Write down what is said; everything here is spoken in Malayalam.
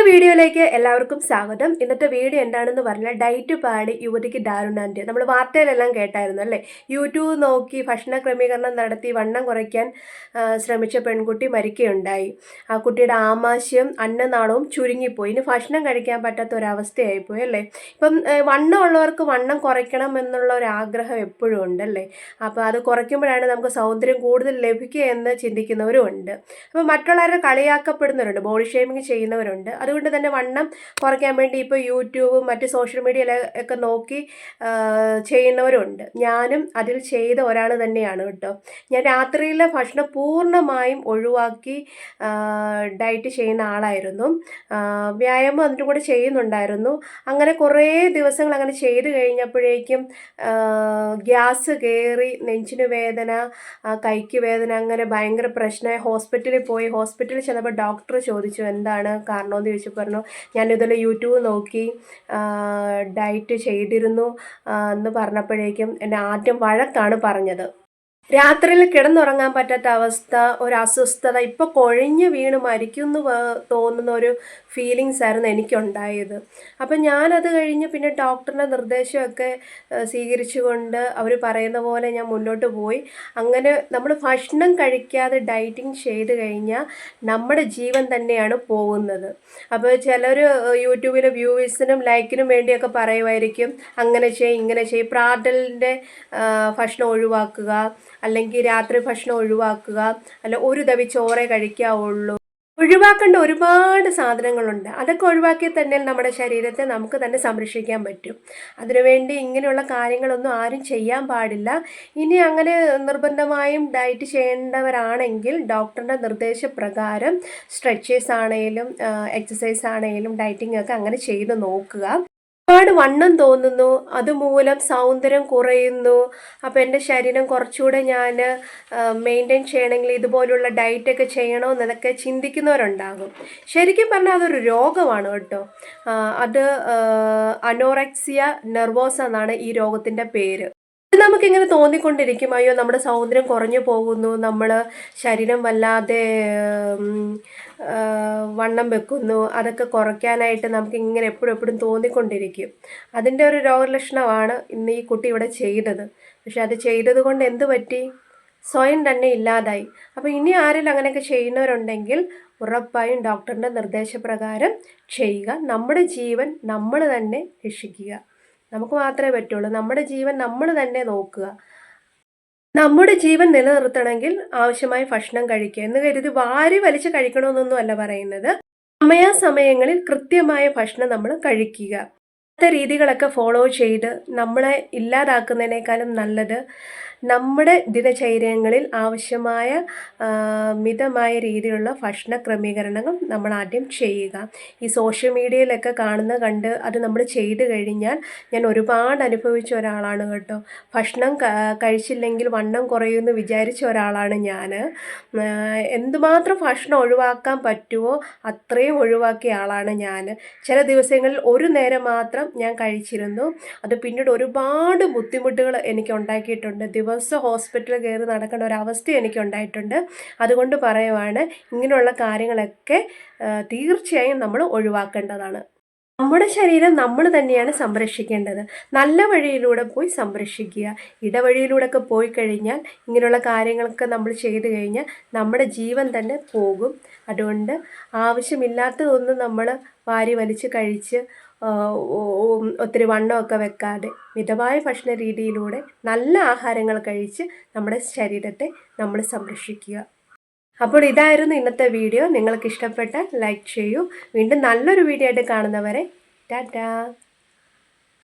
ഇന്നത്തെ വീഡിയോയിലേക്ക് എല്ലാവർക്കും സ്വാഗതം. ഇന്നത്തെ വീഡിയോ എന്താണെന്ന് പറഞ്ഞാൽ ഡയറ്റ് പാടി യുവതിക്ക് ദാരുണാന്ത്യം. നമ്മൾ വാർത്തയിലെല്ലാം കേട്ടായിരുന്നു അല്ലേ? യൂട്യൂബ് നോക്കി ഭക്ഷണ ക്രമീകരണം നടത്തി വണ്ണം കുറയ്ക്കാൻ ശ്രമിച്ച പെൺകുട്ടി മരിക്കുകയുണ്ടായി. ആ കുട്ടിയുടെ ആമാശയം അന്നനാളവും ചുരുങ്ങിപ്പോയി. ഇനി ഭക്ഷണം കഴിക്കാൻ പറ്റാത്ത ഒരവസ്ഥയായിപ്പോയി അല്ലേ? ഇപ്പം വണ്ണമുള്ളവർക്ക് വണ്ണം കുറയ്ക്കണം എന്നുള്ള ഒരു ആഗ്രഹം എപ്പോഴും ഉണ്ടല്ലേ അപ്പോൾ അത് കുറയ്ക്കുമ്പോഴാണ് നമുക്ക് സൗന്ദര്യം കൂടുതൽ ലഭിക്കുക എന്ന് ചിന്തിക്കുന്നവരും ഉണ്ട്. അപ്പോൾ മറ്റുള്ളവരെ കളിയാക്കപ്പെടുന്നവരുണ്ട് ബോഡി ഷേമിങ് ചെയ്യുന്നവരുണ്ട്. അതുകൊണ്ട് തന്നെ വണ്ണം കുറയ്ക്കാൻ വേണ്ടി ഇപ്പോൾ യൂട്യൂബും മറ്റ് സോഷ്യൽ മീഡിയയിലൊക്കെ നോക്കി ചെയ്യുന്നവരുണ്ട്. ഞാനും അതിൽ ചെയ്ത ഒരാൾ തന്നെയാണ് കേട്ടോ. ഞാൻ രാത്രിയിലെ ഭക്ഷണം പൂർണമായും ഒഴിവാക്കി ഡയറ്റ് ചെയ്യുന്ന ആളായിരുന്നു. വ്യായാമം അതിന്റെ കൂടെ ചെയ്യുന്നുണ്ടായിരുന്നു. അങ്ങനെ കുറേ ദിവസങ്ങൾ അങ്ങനെ ചെയ്ത് കഴിഞ്ഞപ്പോഴേക്കും ഗ്യാസ് കയറി നെഞ്ചിന് വേദന കൈക്ക് വേദന അങ്ങനെ ഭയങ്കര പ്രശ്നമായി. ഹോസ്പിറ്റലിൽ പോയി. ഹോസ്പിറ്റലിൽ ചിലപ്പോൾ ഡോക്ടർ ചോദിച്ചു എന്താണ് കാരണമെന്ന് പറഞ്ഞു ഞാനിതുപോലെ യൂട്യൂബ് നോക്കി ഡയറ്റ് ചെയ്തിരുന്നു എന്ന് പറഞ്ഞപ്പോഴേക്കും എന്നെ ആദ്യം വഴക്കാണ് പറഞ്ഞത്. രാത്രിയിൽ കിടന്നുറങ്ങാൻ പറ്റാത്ത അവസ്ഥ ഒരു അസ്വസ്ഥത ഇപ്പോൾ കൊഴിഞ്ഞ് വീണ് മരിക്കുമെന്ന് തോന്നുന്ന ഒരു ഫീലിങ്സ് ആയിരുന്നു എനിക്കുണ്ടായത്. അപ്പം ഞാനത് കഴിഞ്ഞ് പിന്നെ ഡോക്ടറിന്റെ നിർദ്ദേശമൊക്കെ സ്വീകരിച്ചുകൊണ്ട് അവർ പറയുന്ന പോലെ ഞാൻ മുന്നോട്ട് പോയി. അങ്ങനെ നമ്മൾ ഭക്ഷണം കഴിക്കാതെ ഡയറ്റിങ് ചെയ്ത് കഴിഞ്ഞാൽ നമ്മുടെ ജീവൻ തന്നെയാണ് പോകുന്നത്. അപ്പോൾ ചിലർ യൂട്യൂബിലെ വ്യൂവേഴ്സിനും ലൈക്കിനും വേണ്ടിയൊക്കെ പറയുമായിരിക്കും അങ്ങനെ ചെയ്യും ഇങ്ങനെ ചെയ്യും പ്രാതലിന്റെ ഭക്ഷണം ഒഴിവാക്കുക അല്ലെങ്കിൽ രാത്രി ഭക്ഷണം ഒഴിവാക്കുക അല്ല ഒരു തവി ചോറേ കഴിക്കാവുള്ളൂ. ഒഴിവാക്കേണ്ട ഒരുപാട് സാധനങ്ങളുണ്ട്. അതൊക്കെ ഒഴിവാക്കി തന്നെ നമ്മുടെ ശരീരത്തെ നമുക്ക് തന്നെ സംരക്ഷിക്കാൻ പറ്റും. അതിനുവേണ്ടി ഇങ്ങനെയുള്ള കാര്യങ്ങളൊന്നും ആരും ചെയ്യാൻ പാടില്ല. ഇനി അങ്ങനെ നിർബന്ധമായും ഡയറ്റ് ചെയ്യേണ്ടവരാണെങ്കിൽ ഡോക്ടറുടെ നിർദ്ദേശപ്രകാരം സ്ട്രെച്ചേഴ്സ് ആണെങ്കിലും എക്സസൈസ് ആണെങ്കിലും ഡയറ്റിംഗ് ഒക്കെ അങ്ങനെ ചെയ്ത് നോക്കുക. ഒരുപാട് വണ്ണം തോന്നുന്നു. അതുമൂലം സൗന്ദര്യം കുറയുന്നു. അപ്പോൾ എന്റെ ശരീരം കുറച്ചുകൂടെ ഞാൻ മെയിന്റെയിൻ ചെയ്യണമെങ്കിൽ ഇതുപോലുള്ള ഡയറ്റൊക്കെ ചെയ്യണമെന്നതൊക്കെ ചിന്തിക്കുന്നവരുണ്ടാകും. ശരിക്കും പറഞ്ഞാൽ അതൊരു രോഗമാണ് കേട്ടോ. അത് അനോറക്സിയ നെർവോസ എന്നാണ് ഈ രോഗത്തിന്റെ പേര്. നമുക്കിങ്ങനെ തോന്നിക്കൊണ്ടിരിക്കും. അയ്യോ നമ്മുടെ സൗന്ദര്യം കുറഞ്ഞു പോകുന്നു. നമ്മൾ ശരീരം വല്ലാതെ വണ്ണം വെക്കുന്നു. അതൊക്കെ കുറയ്ക്കാനായിട്ട് നമുക്ക് ഇങ്ങനെ എപ്പോഴും എപ്പോഴും തോന്നിക്കൊണ്ടിരിക്കും. അതിന്റെ ഒരു രോഗലക്ഷണമാണ് ഇന്ന് ഈ കുട്ടി ഇവിടെ ചെയ്തത്. പക്ഷെ അത് ചെയ്തത് കൊണ്ട് എന്ത് പറ്റി? സ്വയം തന്നെ ഇല്ലാതായി. അപ്പോൾ ഇനി ആരെങ്കിലും അങ്ങനെയൊക്കെ ചെയ്യുന്നവരുണ്ടെങ്കിൽ ഉറപ്പായും ഡോക്ടറിന്റെ നിർദ്ദേശപ്രകാരം ചെയ്യുക. നമ്മുടെ ജീവൻ നമ്മൾ തന്നെ രക്ഷിക്കുക. നമുക്ക് മാത്രമേ പറ്റുള്ളൂ. നമ്മുടെ ജീവൻ നമ്മൾ തന്നെ നോക്കുക. നമ്മുടെ ജീവൻ നിലനിർത്തണമെങ്കിൽ ആവശ്യമായ ഭക്ഷണം കഴിക്കുക എന്ന് കരുതി വാരി വലിച്ച് കഴിക്കണമെന്നൊന്നും അല്ല പറയുന്നത്. സമയാസമയങ്ങളിൽ കൃത്യമായ ഭക്ഷണം നമ്മൾ കഴിക്കുക. രീതികളൊക്കെ ഫോളോ ചെയ്ത് നമ്മളെ ഇല്ലാതാക്കുന്നതിനേക്കാളും നല്ലത് നമ്മുടെ ദിനചര്യങ്ങളിൽ ആവശ്യമായ മിതമായ രീതിയിലുള്ള ഭക്ഷണ ക്രമീകരണങ്ങൾ നമ്മൾ ആദ്യം ചെയ്യുക. ഈ സോഷ്യൽ മീഡിയയിലൊക്കെ കാണുന്ന കണ്ട് അത് നമ്മൾ ചെയ്ത് കഴിഞ്ഞാൽ ഞാൻ ഒരുപാട് അനുഭവിച്ച ഒരാളാണ് കേട്ടോ. ഭക്ഷണം കഴിച്ചില്ലെങ്കിൽ വണ്ണം കുറയുമെന്ന് വിചാരിച്ച ഒരാളാണ് ഞാൻ. എന്തുമാത്രം ഭക്ഷണം ഒഴിവാക്കാൻ പറ്റുമോ അത്രയും ഒഴിവാക്കിയ ആളാണ് ഞാൻ. ചില ദിവസങ്ങളിൽ ഒരു നേരം മാത്രം ഞാൻ കഴിച്ചിരുന്നു. അത് പിന്നീട് ഒരുപാട് ബുദ്ധിമുട്ടുകൾ എനിക്ക് ഉണ്ടാക്കിയിട്ടുണ്ട്. ദിവസം ഹോസ്പിറ്റലിൽ കയറി നടക്കേണ്ട ഒരവസ്ഥ എനിക്കുണ്ടായിട്ടുണ്ട്. അതുകൊണ്ട് പറയുവാണ് ഇങ്ങനെയുള്ള കാര്യങ്ങളൊക്കെ തീർച്ചയായും നമ്മൾ ഒഴിവാക്കേണ്ടതാണ്. നമ്മുടെ ശരീരം നമ്മൾ തന്നെയാണ് സംരക്ഷിക്കേണ്ടത്. നല്ല വഴിയിലൂടെ പോയി സംരക്ഷിക്കുക. ഇടവഴിയിലൂടെയൊക്കെ പോയി കഴിഞ്ഞാൽ ഇങ്ങനെയുള്ള കാര്യങ്ങളൊക്കെ നമ്മൾ ചെയ്തു കഴിഞ്ഞാൽ നമ്മുടെ ജീവൻ തന്നെ പോകും. അതുകൊണ്ട് ആവശ്യമില്ലാത്തതൊന്നും നമ്മൾ വാരി വലിച്ച് കഴിച്ച് ഒത്തിരി വണ്ണമൊക്കെ വെക്കാതെ മിതമായ ഭക്ഷണ രീതിയിലൂടെ നല്ല ആഹാരങ്ങൾ കഴിച്ച് നമ്മുടെ ശരീരത്തെ നമ്മൾ സംരക്ഷിക്കുക. അപ്പോൾ ഇതായിരുന്നു ഇന്നത്തെ വീഡിയോ. നിങ്ങൾക്ക് ഇഷ്ടപ്പെട്ടാൽ ലൈക്ക് ചെയ്യൂ. വീണ്ടും നല്ലൊരു വീഡിയോ ആയിട്ട് കാണുന്നവരെ ടാറ്റാ.